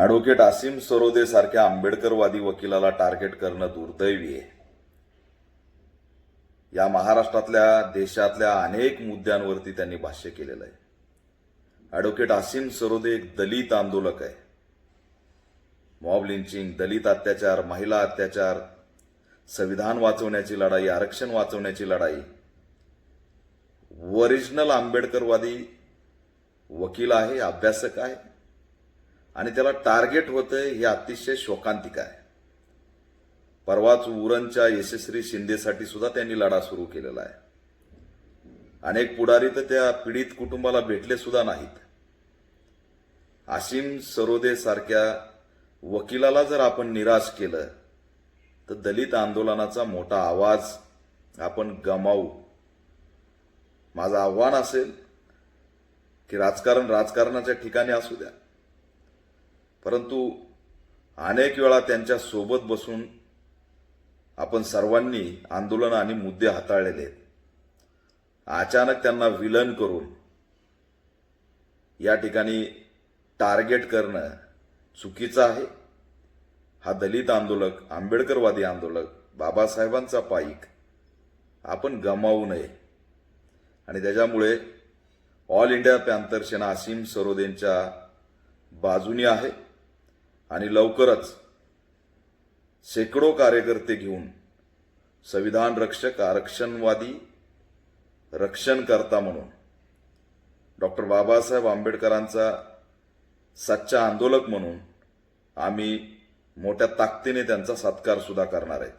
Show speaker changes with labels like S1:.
S1: Advocate Asim Sarode सारख्या आंबेडकरवादी वकिलाला target करणं दुर्दैवी आहे. या महाराष्ट्रातल्या देशातल्या अनेक मुद्द्यांवरती त्यांनी भाष्य केलेलं आहे. ॲडव्होकेट आसिम सरोदे एक दलित आंदोलक आहे. मॉब लिंचिंग दलित अत्याचार महिला अत्याचार संविधान वाचवण्याची लढाई आरक्षण वाचवण्याची लढाई ओरिजिनल आंबेडकरवादी वकील आहे अभ्यासक आहे. आणि त्याला टार्गेट होतंय हे अतिशय शोकांतिक आहे. परवाच उरणच्या यशस्वी शिंदेसाठी सुद्धा त्यांनी लढा सुरू केलेला आहे. अनेक पुढारी तर त्या पीडित कुटुंबाला भेटले सुद्धा नाहीत. आशिम सरोदे सारख्या वकिलाला जर आपण निराश केलं तर दलित आंदोलनाचा मोठा आवाज आपण गमावू. माझं आव्हान असेल की राजकारण राजकारणाच्या ठिकाणी असू द्या. परंतु अनेक वेळा त्यांच्यासोबत बसून आपण सर्वांनी आंदोलन आणि मुद्दे हाताळलेले आहेत. अचानक त्यांना विलन करून या ठिकाणी टार्गेट करणं चुकीचं आहे. हा दलित आंदोलक आंबेडकरवादी आंदोलक बाबासाहेबांचा पाईक आपण गमावू नये. आणि त्याच्यामुळे all India panther Sena Asim सरोदेंच्या बाजूनी आहे. आणि लवकरच शेकडो कार्यकर्ते घेऊन संविधान रक्षक आरक्षणवादी रक्षणकर्ता म्हणून डॉक्टर बाबासाहेब आंबेडकरांचा सच्चा आंदोलक म्हणून आम्ही मोठ्या ताकदीने त्यांचा सत्कार सुद्धा करणार आहेत.